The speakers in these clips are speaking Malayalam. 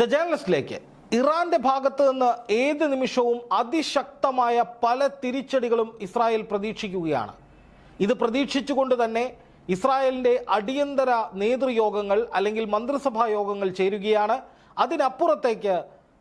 ദ ജേർണലിസ്റ്റിലേക്ക് ഇറാന്റെ ഭാഗത്ത് നിന്ന് ഏത് നിമിഷവും അതിശക്തമായ പല തിരിച്ചടികളും ഇസ്രായേൽ പ്രതീക്ഷിക്കുകയാണ്. ഇത് പ്രതീക്ഷിച്ചുകൊണ്ട് തന്നെ ഇസ്രായേലിന്റെ അടിയന്തര നേതൃയോഗങ്ങൾ അല്ലെങ്കിൽ മന്ത്രിസഭാ യോഗങ്ങൾ ചേരുകയാണ്. അതിനപ്പുറത്തേക്ക്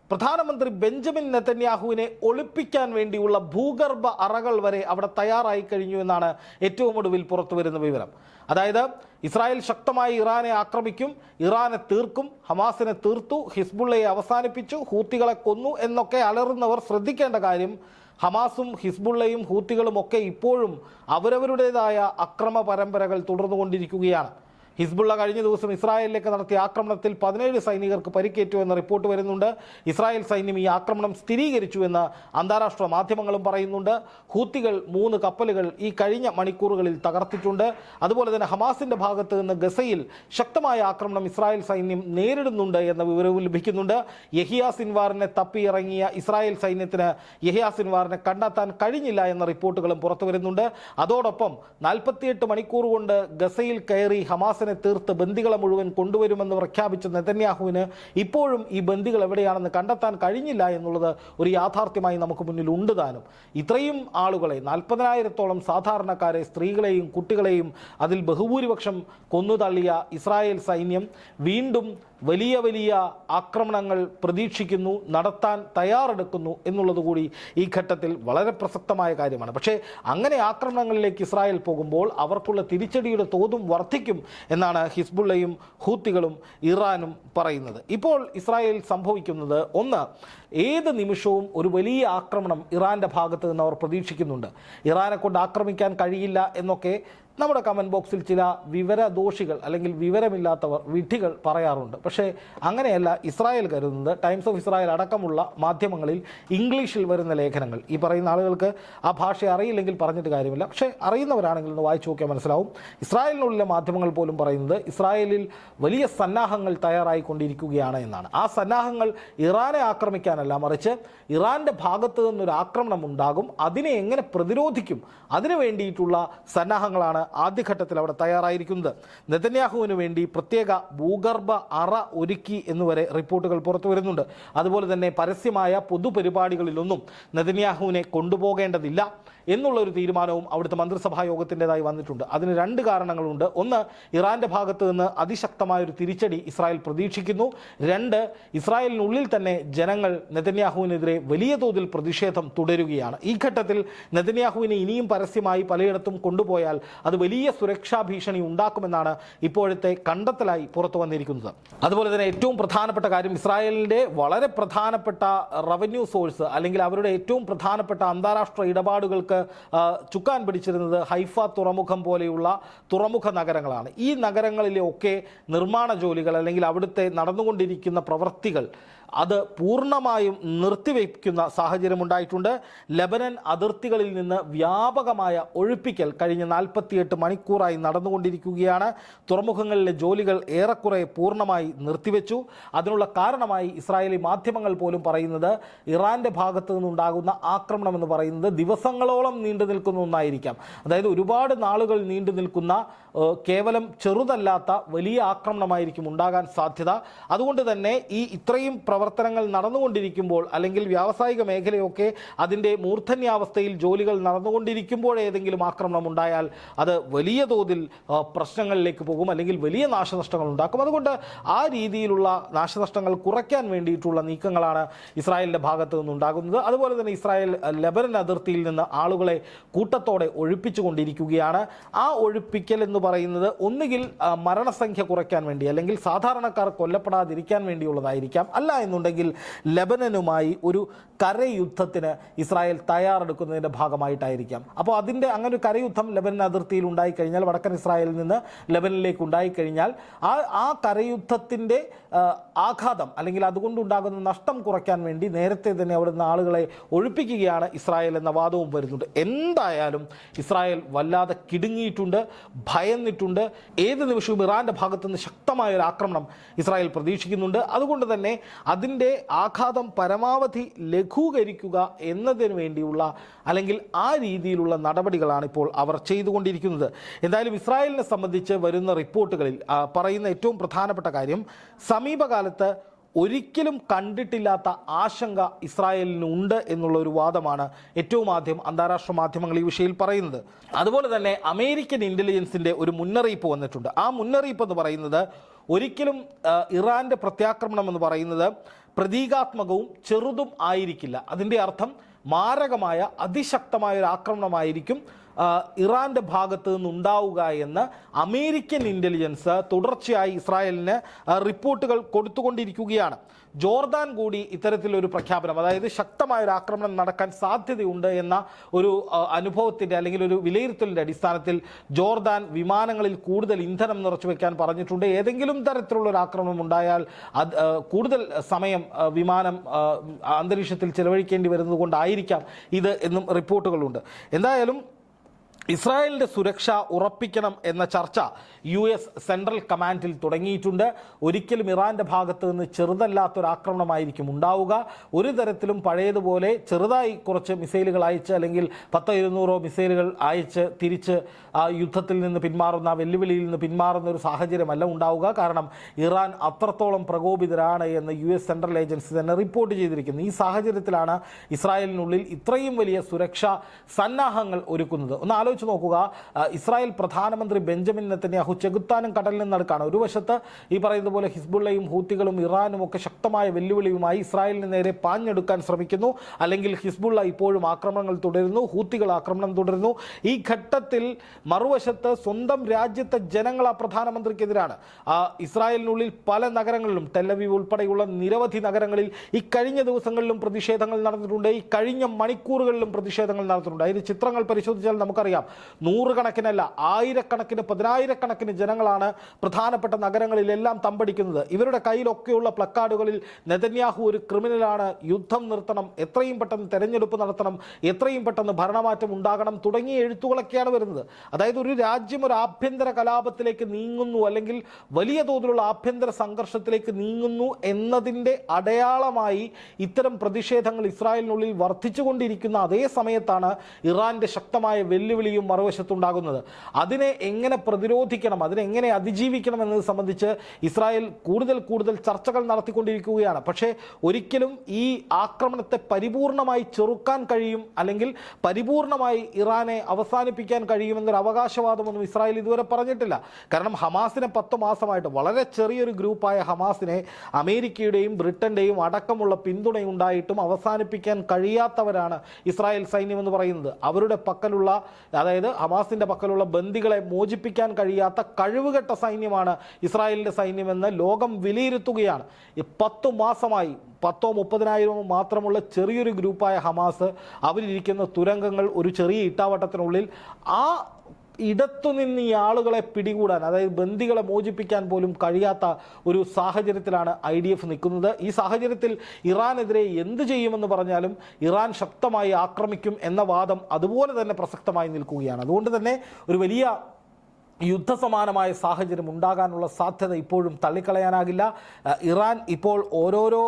പ്രധാനമന്ത്രി ബെഞ്ചമിൻ നെത്തന്യാഹുവിനെ ഒളിപ്പിക്കാൻ വേണ്ടിയുള്ള ഭൂഗർഭ അറകൾ വരെ അവിടെ തയ്യാറായി കഴിഞ്ഞു എന്നാണ് ഏറ്റവും ഒടുവിൽ പുറത്തു വരുന്ന വിവരം. അതായത് ഇസ്രായേൽ ശക്തമായി ഇറാനെ ആക്രമിക്കും ഇറാനെ തീർക്കും ഹമാസിനെ തീർത്തു ഹിസ്ബുള്ളയെ അവസാനിപ്പിച്ചു ഹൂത്തികളെ കൊന്നു എന്നൊക്കെ അലറുന്നവർ ശ്രദ്ധിക്കേണ്ട കാര്യം ഹമാസും ഹിസ്ബുള്ളയും ഹൂത്തികളും ഒക്കെ ഇപ്പോഴും അവരവരുടേതായ അക്രമ പരമ്പരകൾ തുടർന്നുകൊണ്ടിരിക്കുകയാണ്. ഹിസ്ബുള്ള കഴിഞ്ഞ ദിവസം ഇസ്രായേലിലേക്ക് നടത്തിയ ആക്രമണത്തിൽ പതിനേഴ് സൈനികർക്ക് പരിക്കേറ്റു എന്ന റിപ്പോർട്ട് വരുന്നുണ്ട്. ഇസ്രായേൽ സൈന്യം ഈ ആക്രമണം സ്ഥിരീകരിച്ചു എന്ന് അന്താരാഷ്ട്ര മാധ്യമങ്ങളും പറയുന്നുണ്ട്. ഹൂത്തികൾ മൂന്ന് കപ്പലുകൾ ഈ കഴിഞ്ഞ മണിക്കൂറുകളിൽ തകർത്തിട്ടുണ്ട്. അതുപോലെ തന്നെ ഹമാസിന്റെ ഭാഗത്ത് നിന്ന് ഗസയിൽ ശക്തമായ ആക്രമണം ഇസ്രായേൽ സൈന്യം നേരിടുന്നുണ്ട് എന്ന വിവരവും ലഭിക്കുന്നുണ്ട്. യഹിയ സിൻവാറിനെ തപ്പിയിറങ്ങിയ ഇസ്രായേൽ സൈന്യത്തിന് യഹിയ സിൻവാറിനെ കണ്ടെത്താൻ കഴിഞ്ഞില്ല എന്ന റിപ്പോർട്ടുകളും പുറത്തു വരുന്നുണ്ട്. അതോടൊപ്പം നാൽപ്പത്തിയെട്ട് മണിക്കൂർ കൊണ്ട് ഗസയിൽ കയറി ഹമാസിനെ തീർത്ത് ബന്ദികളെ മുഴുവൻ കൊണ്ടുവരുമെന്ന് പ്രഖ്യാപിച്ച നെതന്യാഹുവിന് ഇപ്പോഴും ഈ ബന്ദികൾ എവിടെയാണെന്ന് കണ്ടെത്താൻ കഴിഞ്ഞില്ല എന്നുള്ളത് ഒരു യാഥാർത്ഥ്യമായി നമുക്ക് മുന്നിൽ ഉണ്ട് താനും. ഇത്രയും ആളുകളെ നാൽപ്പതിനായിരത്തോളം സാധാരണക്കാരെ സ്ത്രീകളെയും കുട്ടികളെയും അതിൽ ബഹുഭൂരിപക്ഷം കൊന്നുതള്ളിയ ഇസ്രായേൽ സൈന്യം വീണ്ടും വലിയ വലിയ ആക്രമണങ്ങൾ പ്രതീക്ഷിക്കുന്നു നടത്താൻ തയ്യാറെടുക്കുന്നു എന്നുള്ളത് കൂടി ഈ ഘട്ടത്തിൽ വളരെ പ്രസക്തമായ കാര്യമാണ്. പക്ഷേ അങ്ങനെ ആക്രമണങ്ങളിലേക്ക് ഇസ്രായേൽ പോകുമ്പോൾ അവർക്കുള്ള തിരിച്ചടിയുടെ തോതും വർദ്ധിക്കും എന്നാണ് ഹിസ്ബുള്ളയും ഹൂത്തികളും ഇറാനും പറയുന്നത്. ഇപ്പോൾ ഇസ്രായേൽ സംഭവിക്കുന്നത് ഒന്ന് ഏത് നിമിഷവും ഒരു വലിയ ആക്രമണം ഇറാന്റെ ഭാഗത്ത് നിന്ന് അവർ പ്രതീക്ഷിക്കുന്നുണ്ട്. ഇറാനെ കൊണ്ട് ആക്രമിക്കാൻ കഴിയില്ല എന്നൊക്കെ നമ്മുടെ കമന്റ് ബോക്സിൽ ചില വിവരദോഷികൾ അല്ലെങ്കിൽ വിവരമില്ലാത്തവർ വിധികൾ പറയാറുണ്ട്. പക്ഷേ അങ്ങനെയല്ല ഇസ്രായേൽ കരുതുന്നത്. ടൈംസ് ഓഫ് ഇസ്രായേൽ അടക്കമുള്ള മാധ്യമങ്ങളിൽ ഇംഗ്ലീഷിൽ വരുന്ന ലേഖനങ്ങൾ. ഈ പറയുന്ന ആളുകൾക്ക് ആ ഭാഷ അറിയില്ലെങ്കിൽ പറഞ്ഞിട്ട് കാര്യമില്ല. പക്ഷേ അറിയുന്നവരാണെങ്കിൽ ഒന്ന് വായിച്ചു നോക്കിയാൽ മനസ്സിലാവും. ഇസ്രായേലിനുള്ളിലെ മാധ്യമങ്ങൾ പോലും പറയുന്നത് ഇസ്രായേലിൽ വലിയ സന്നാഹങ്ങൾ തയ്യാറായിക്കൊണ്ടിരിക്കുകയാണ് എന്നാണ്. ആ സന്നാഹങ്ങൾ ഇറാനെ ആക്രമിക്കാനല്ല മറിച്ച് ഇറാന്റെ ഭാഗത്തു നിന്നൊരു ആക്രമണം ഉണ്ടാകും. അതിനെ എങ്ങനെ പ്രതിരോധിക്കും? അതിനു വേണ്ടിയിട്ടുള്ള സന്നാഹങ്ങളാണ് ആദ്യഘട്ടത്തിൽ അവിടെ തയ്യാറായിരിക്കുന്നത്. നെതന്യാഹുവിന് വേണ്ടി പ്രത്യേക ഭൂഗർഭ അറ ഒരുക്കി എന്നുവരെ റിപ്പോർട്ടുകൾ പുറത്തു വരുന്നുണ്ട്. അതുപോലെ തന്നെ പരസ്യമായ പൊതുപരിപാടികളിലൊന്നും നെതന്യാഹുവിനെ കൊണ്ടുപോകേണ്ടതില്ല എന്നുള്ള ഒരു തീരുമാനവും അവിടുത്തെ മന്ത്രിസഭാ യോഗത്തിന്റെതായി വന്നിട്ടുണ്ട്. അതിന് രണ്ട് കാരണങ്ങളുണ്ട്. ഒന്ന് ഇറാന്റെ ഭാഗത്ത് നിന്ന് അതിശക്തമായ ഒരു തിരിച്ചടി ഇസ്രായേൽ പ്രതീക്ഷിക്കുന്നു. രണ്ട് ഇസ്രായേലിനുള്ളിൽ തന്നെ ജനങ്ങൾ നെതന്യാഹുവിനെതിരെ വലിയ തോതിൽ പ്രതിഷേധം തുടരുകയാണ്. ഈ ഘട്ടത്തിൽ നെതന്യാഹുവിനെ ഇനിയും പരസ്യമായി പലയിടത്തും കൊണ്ടുപോയാൽ അത് വലിയ സുരക്ഷാ ഭീഷണി ഉണ്ടാക്കുമെന്നാണ് ഇപ്പോഴത്തെ കണ്ടെത്തലായി പുറത്തു വന്നിരിക്കുന്നത്. അതുപോലെ തന്നെ ഏറ്റവും പ്രധാനപ്പെട്ട കാര്യം ഇസ്രായേലിന്റെ വളരെ പ്രധാനപ്പെട്ട റവന്യൂ സോഴ്സ് അല്ലെങ്കിൽ അവരുടെ ഏറ്റവും പ്രധാനപ്പെട്ട അന്താരാഷ്ട്ര ഇടപാടുകൾക്ക് ചുക്കാൻ പിടിച്ചിരുന്നത് ഹൈഫ തുറമുഖം പോലെയുള്ള തുറമുഖ നഗരങ്ങളാണ്. ഈ നഗരങ്ങളിലെ ഒക്കെ നിർമ്മാണ ജോലികൾ അല്ലെങ്കിൽ അവിടുത്തെ നടന്നുകൊണ്ടിരിക്കുന്ന പ്രവൃത്തികൾ അത് പൂർണമായും നിർത്തിവെക്കുന്ന സാഹചര്യം ഉണ്ടായിട്ടുണ്ട് ലബനൻ അതിർത്തികളിൽ നിന്ന് വ്യാപകമായ ഒഴിപ്പിക്കൽ കഴിഞ്ഞ നാൽപ്പത്തിയെട്ട് മണിക്കൂറായി നടന്നുകൊണ്ടിരിക്കുകയാണ്. തുറമുഖങ്ങളിലെ ജോലികൾ ഏറെക്കുറെ പൂർണമായി നിർത്തിവെച്ചു. അതിനുള്ള കാരണമായി ഇസ്രായേലി മാധ്യമങ്ങൾ പോലും പറയുന്നത് ഇറാന്റെ ഭാഗത്ത് നിന്നുണ്ടാകുന്ന ആക്രമണം എന്ന് പറയുന്നത് ദിവസങ്ങളോളം നീണ്ടു നിൽക്കുന്ന ഒന്നായിരിക്കാം. അതായത് ഒരുപാട് നാളുകൾ നീണ്ടു നിൽക്കുന്ന കേവലം ചെറുതല്ലാത്ത വലിയ ആക്രമണമായിരിക്കും ഉണ്ടാകാൻ സാധ്യത. അതുകൊണ്ട് തന്നെ ഈ ഇത്രയും പ്രവർത്തനങ്ങൾ നടന്നുകൊണ്ടിരിക്കുമ്പോൾ അല്ലെങ്കിൽ വ്യാവസായിക മേഖലയൊക്കെ അതിന്റെ മൂർധന്യാവസ്ഥയിൽ ജോലികൾ നടന്നുകൊണ്ടിരിക്കുമ്പോൾ ഏതെങ്കിലും ആക്രമണം ഉണ്ടായാൽ അത് വലിയ തോതിൽ പ്രശ്നങ്ങളിലേക്ക് പോകും അല്ലെങ്കിൽ വലിയ നാശനഷ്ടങ്ങൾ ഉണ്ടാക്കും. അതുകൊണ്ട് ആ രീതിയിലുള്ള നാശനഷ്ടങ്ങൾ കുറയ്ക്കാൻ വേണ്ടിയിട്ടുള്ള നീക്കങ്ങളാണ് ഇസ്രായേലിന്റെ ഭാഗത്തു നിന്നുണ്ടാകുന്നത് അതുപോലെ തന്നെ ഇസ്രായേൽ ലബനൻ അതിർത്തിയിൽ നിന്ന് ആളുകളെ കൂട്ടത്തോടെ ഒഴിപ്പിച്ചുകൊണ്ടിരിക്കുകയാണ്. ആ ഒഴിപ്പിക്കൽ എന്ന് പറയുന്നത് ഒന്നുകിൽ മരണസംഖ്യ കുറയ്ക്കാൻ വേണ്ടി അല്ലെങ്കിൽ സാധാരണക്കാർ കൊല്ലപ്പെടാതിരിക്കാൻ വേണ്ടിയുള്ളതായിരിക്കാം. അല്ല എന്നുണ്ടെങ്കിൽ ലബനനുമായി ഒരു കരയുദ്ധത്തിന് ഇസ്രായേൽ തയ്യാറെടുക്കുന്നതിന്റെ ഭാഗമായിട്ടായിരിക്കാം. അപ്പോൾ അതിന്റെ അങ്ങനെ ഒരു കരയുദ്ധം ലബനൻ അതിർത്തിയിൽ ഉണ്ടായിക്കഴിഞ്ഞാൽ വടക്കൻ ഇസ്രായേലിൽ നിന്ന് ലബനിലേക്ക് ഉണ്ടായിക്കഴിഞ്ഞാൽ ആ ആ കരയുദ്ധത്തിന്റെ ആഘാതം അല്ലെങ്കിൽ അതുകൊണ്ടുണ്ടാകുന്ന നഷ്ടം കുറയ്ക്കാൻ വേണ്ടി നേരത്തെ തന്നെ അവിടുന്ന് ആളുകളെ ഒഴിപ്പിക്കുകയാണ് ഇസ്രായേൽ എന്ന വാദവും വരുന്നുണ്ട്. എന്തായാലും ഇസ്രായേൽ വല്ലാതെ കിടുങ്ങിയിട്ടുണ്ട് ഭയന്നിട്ടുണ്ട്. ഏത് നിമിഷവും ഇറാന്റെ ഭാഗത്തുനിന്ന് ശക്തമായൊരു ആക്രമണം ഇസ്രായേൽ പ്രതീക്ഷിക്കുന്നുണ്ട്. അതുകൊണ്ട് തന്നെ അതിന്റെ ആഘാതം പരമാവധി ലഘൂകരിക്കുക എന്നതിന് വേണ്ടിയുള്ള അല്ലെങ്കിൽ ആ രീതിയിലുള്ള നടപടികളാണ് ഇപ്പോൾ അവർ ചെയ്തുകൊണ്ടിരിക്കുന്നത്. എന്തായാലും ഇസ്രായേലിനെ സംബന്ധിച്ച് വരുന്ന റിപ്പോർട്ടുകളിൽ പറയുന്ന ഏറ്റവും പ്രധാനപ്പെട്ട കാര്യം സമീപകാലത്ത് ഒരിക്കലും കണ്ടിട്ടില്ലാത്ത ആശങ്ക ഇസ്രായേലിനുണ്ട് എന്നുള്ള ഒരു വാദമാണ് ഏറ്റവും ആദ്യം അന്താരാഷ്ട്ര മാധ്യമങ്ങൾ ഈ വിഷയത്തിൽ പറയുന്നത്. അതുപോലെ തന്നെ അമേരിക്കൻ ഇന്റലിജൻസിന്റെ ഒരു മുന്നറിയിപ്പ് വന്നിട്ടുണ്ട്. ആ മുന്നറിയിപ്പ് എന്ന് പറയുന്നത് ഒരിക്കലും ഇറാന്റെ പ്രത്യാക്രമണം എന്ന് പറയുന്നത് പ്രതീകാത്മകവും ചെറുതും ആയിരിക്കില്ല. അതിന്റെ അർത്ഥം മാരകമായ അതിശക്തമായ ഒരു ആക്രമണമായിരിക്കും ഇറാന്റെ ഭാഗത്ത് നിന്നുണ്ടാവുക എന്ന് അമേരിക്കൻ ഇന്റലിജൻസ് തുടർച്ചയായി ഇസ്രായേലിന് റിപ്പോർട്ടുകൾ കൊടുത്തുകൊണ്ടിരിക്കുകയാണ്. ജോർദാൻ കൂടി ഇത്തരത്തിലൊരു പ്രഖ്യാപനം അതായത് ശക്തമായ ഒരു ആക്രമണം നടക്കാൻ സാധ്യതയുണ്ട് എന്ന ഒരു അനുഭവത്തിന്റെ അല്ലെങ്കിൽ ഒരു വിലയിരുത്തലിന്റെ അടിസ്ഥാനത്തിൽ ജോർദാൻ വിമാനങ്ങളിൽ കൂടുതൽ ഇന്ധനം നിറച്ചു വെക്കാൻ പറഞ്ഞിട്ടുണ്ട്. ഏതെങ്കിലും തരത്തിലുള്ള ഒരു ആക്രമണം ഉണ്ടായാൽ അത് കൂടുതൽ സമയം വിമാനം അന്തരീക്ഷത്തിൽ ചെലവഴിക്കേണ്ടി വരുന്നത് കൊണ്ടായിരിക്കാം ഇത് എന്നും റിപ്പോർട്ടുകളുണ്ട്. എന്തായാലും ഇസ്രായേലിന്റെ സുരക്ഷ ഉറപ്പിക്കണം എന്ന ചർച്ച യു എസ് സെൻട്രൽ കമാൻഡിൽ തുടങ്ങിയിട്ടുണ്ട്. ഒരിക്കലും ഇറാന്റെ ഭാഗത്ത് നിന്ന് ചെറുതല്ലാത്തൊരു ആക്രമണമായിരിക്കും ഉണ്ടാവുക. ഒരു തരത്തിലും പഴയതുപോലെ ചെറുതായി കുറച്ച് മിസൈലുകൾ അയച്ച് അല്ലെങ്കിൽ പത്തോ ഇരുന്നൂറോ മിസൈലുകൾ അയച്ച് തിരിച്ച് ആ യുദ്ധത്തിൽ നിന്ന് പിന്മാറുന്ന വെല്ലുവിളിയിൽ നിന്ന് പിന്മാറുന്ന ഒരു സാഹചര്യമല്ല ഉണ്ടാവുക. കാരണം ഇറാൻ അത്രത്തോളം പ്രകോപിതരാണ് എന്ന് യു എസ് സെൻട്രൽ ഏജൻസി തന്നെ റിപ്പോർട്ട് ചെയ്തിരിക്കുന്നു. ഈ സാഹചര്യത്തിലാണ് ഇസ്രായേലിനുള്ളിൽ ഇത്രയും വലിയ സുരക്ഷാ സന്നാഹങ്ങൾ ഒരുക്കുന്നത്. ഒന്ന് ആലോചിച്ച് നോക്കുക. ഇസ്രായേൽ പ്രധാനമന്ത്രി ബെഞ്ചമിൻ നെത്തന്യാഹു ചെകുത്താനും കടലിനും നടുക്കാണ്. ഒരു വശത്ത് ഈ പറയുന്ന പോലെ ഹിസ്ബുള്ളയും ഹൂത്തികളും ഇറാനും ഒക്കെ ശക്തമായ വെല്ലുവിളിയുമായി ഇസ്രായേലിന് നേരെ പാഞ്ഞെടുക്കാൻ ശ്രമിക്കുന്നു. അല്ലെങ്കിൽ ഹിസ്ബുള്ള ഇപ്പോഴും ആക്രമണങ്ങൾ തുടരുന്നു ഹൂത്തികൾ ആക്രമണം തുടരുന്നു. ഈ ഘട്ടത്തിൽ മറുവശത്ത് സ്വന്തം രാജ്യത്തെ ജനങ്ങൾ ആ പ്രധാനമന്ത്രിക്കെതിരാണ്. ഇസ്രായേലിനുള്ളിൽ പല നഗരങ്ങളിലും ടെല്ലവീവ് ഉൾപ്പെടെയുള്ള നിരവധി നഗരങ്ങളിൽ ഈ കഴിഞ്ഞ ദിവസങ്ങളിലും പ്രതിഷേധങ്ങൾ നടന്നിട്ടുണ്ട്. ഈ കഴിഞ്ഞ മണിക്കൂറുകളിലും പ്രതിഷേധങ്ങൾ നടന്നിട്ടുണ്ട്. അതിന് ചിത്രങ്ങൾ പരിശോധിച്ചാൽ നമുക്കറിയാം. നൂറുകണക്കിനല്ല ആയിരക്കണക്കിന് പതിനായിരക്കണക്കിന് ജനങ്ങളാണ് പ്രധാനപ്പെട്ട നഗരങ്ങളിലെല്ലാം തമ്പടിക്കുന്നത്. ഇവരുടെ കയ്യിലൊക്കെയുള്ള പ്ലക്കാർഡുകളിൽ നെതന്യാഹു ഒരു ക്രിമിനലാണ്. യുദ്ധം നിർത്തണം. എത്രയും പെട്ടെന്ന് തെരഞ്ഞെടുപ്പ് നടത്തണം. എത്രയും പെട്ടെന്ന് ഭരണമാറ്റം ഉണ്ടാകണം. തുടങ്ങിയ എഴുത്തുകളൊക്കെയാണ് വരുന്നത്. അതായത് ഒരു രാജ്യം ഒരു ആഭ്യന്തര കലാപത്തിലേക്ക് നീങ്ങുന്നു അല്ലെങ്കിൽ വലിയ തോതിലുള്ള ആഭ്യന്തര സംഘർഷത്തിലേക്ക് നീങ്ങുന്നു എന്നതിന്റെ അടയാളമായി ഇത്തരം പ്രതിഷേധങ്ങൾ ഇസ്രായേലിനുള്ളിൽ വർദ്ധിച്ചുകൊണ്ടിരിക്കുന്ന അതേ സമയത്താണ് ഇറാന്റെ ശക്തമായ വെല്ലുവിളിയും മറുവശത്തുണ്ടാകുന്നത്. അതിനെ എങ്ങനെ പ്രതിരോധിക്കണം അതിനെ എങ്ങനെ അതിജീവിക്കണം എന്നത് സംബന്ധിച്ച് ഇസ്രായേൽ കൂടുതൽ കൂടുതൽ ചർച്ചകൾ നടത്തിക്കൊണ്ടിരിക്കുകയാണ്. പക്ഷേ ഒരിക്കലും ഈ ആക്രമണത്തെ പരിപൂർണമായി ചെറുക്കാൻ കഴിയും അല്ലെങ്കിൽ പരിപൂർണമായി ഇറാനെ അവസാനിപ്പിക്കാൻ കഴിയുമെന്നൊരു അവകാശവാദമൊന്നും ഇസ്രായേൽ ഇതുവരെ പറഞ്ഞിട്ടില്ല. കാരണം ഹമാസിനെ പത്ത് മാസമായിട്ട് വളരെ ചെറിയൊരു ഗ്രൂപ്പായ ഹമാസിനെ അമേരിക്കയുടെയും ബ്രിട്ടന്റെയും അടക്കമുള്ള പിന്തുണയുണ്ടായിട്ടും അവസാനിപ്പിക്കാൻ കഴിയാത്തവരാണ് ഇസ്രായേൽ സൈന്യം എന്ന് പറയുന്നത്. അവരുടെ പക്കലുള്ള അതായത് ഹമാസിന്റെ പക്കലുള്ള ബന്ദികളെ മോചിപ്പിക്കാൻ കഴിയാത്ത കഴിവുകെട്ട സൈന്യമാണ് ഇസ്രായേലിന്റെ സൈന്യമെന്ന് ലോകം വിലയിരുത്തുകയാണ്. പത്തു മാസമായി പത്തോ മുപ്പതിനായിരമോ മാത്രമുള്ള ചെറിയൊരു ഗ്രൂപ്പായ ഹമാസ് അവരിരിക്കുന്ന തുരങ്കങ്ങൾ ഒരു ചെറിയ ഇട്ടാവട്ടത്തിനുള്ളിൽ ആ ഇടത്തു നിന്ന് ഈ ആളുകളെ പിടികൂടാൻ അതായത് ബന്ദികളെ മോചിപ്പിക്കാൻ പോലും കഴിയാത്ത ഒരു സാഹചര്യത്തിലാണ് ഐ ഡി എഫ് നിൽക്കുന്നത്. ഈ സാഹചര്യത്തിൽ ഇറാനെതിരെ എന്ത് ചെയ്യുമെന്ന് പറഞ്ഞാലും ഇറാൻ ശക്തമായി ആക്രമിക്കും എന്ന വാദം അതുപോലെ തന്നെ പ്രസക്തമായി നിൽക്കുകയാണ്. അതുകൊണ്ട് തന്നെ ഒരു വലിയ യുദ്ധസമാനമായ സാഹചര്യം ഉണ്ടാകാനുള്ള സാധ്യത ഇപ്പോഴും തള്ളിക്കളയാനാകില്ല. ഇറാൻ ഇപ്പോൾ ഓരോരോ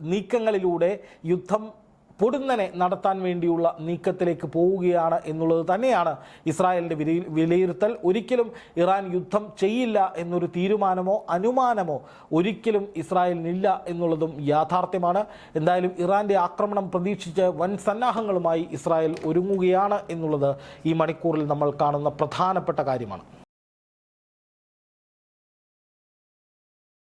നീക്കങ്ങളിലൂടെ യുദ്ധം പൊടുന്നനെ നടത്താൻ വേണ്ടിയുള്ള നീക്കത്തിലേക്ക് പോവുകയാണ് എന്നുള്ളത് തന്നെയാണ് ഇസ്രായേലിന്റെ വിലയി വിലയിരുത്തൽ. ഒരിക്കലും ഇറാൻ യുദ്ധം ചെയ്യില്ല എന്നൊരു തീരുമാനമോ അനുമാനമോ ഒരിക്കലും ഇസ്രായേലിനില്ല എന്നുള്ളതും യാഥാർത്ഥ്യമാണ്. എന്തായാലും ഇറാന്റെ ആക്രമണം പ്രതീക്ഷിച്ച് വൻ സന്നാഹങ്ങളുമായി ഇസ്രായേൽ ഒരുങ്ങുകയാണ് എന്നുള്ളത് ഈ മണിക്കൂറിൽ നമ്മൾ കാണുന്ന പ്രധാനപ്പെട്ട കാര്യമാണ്.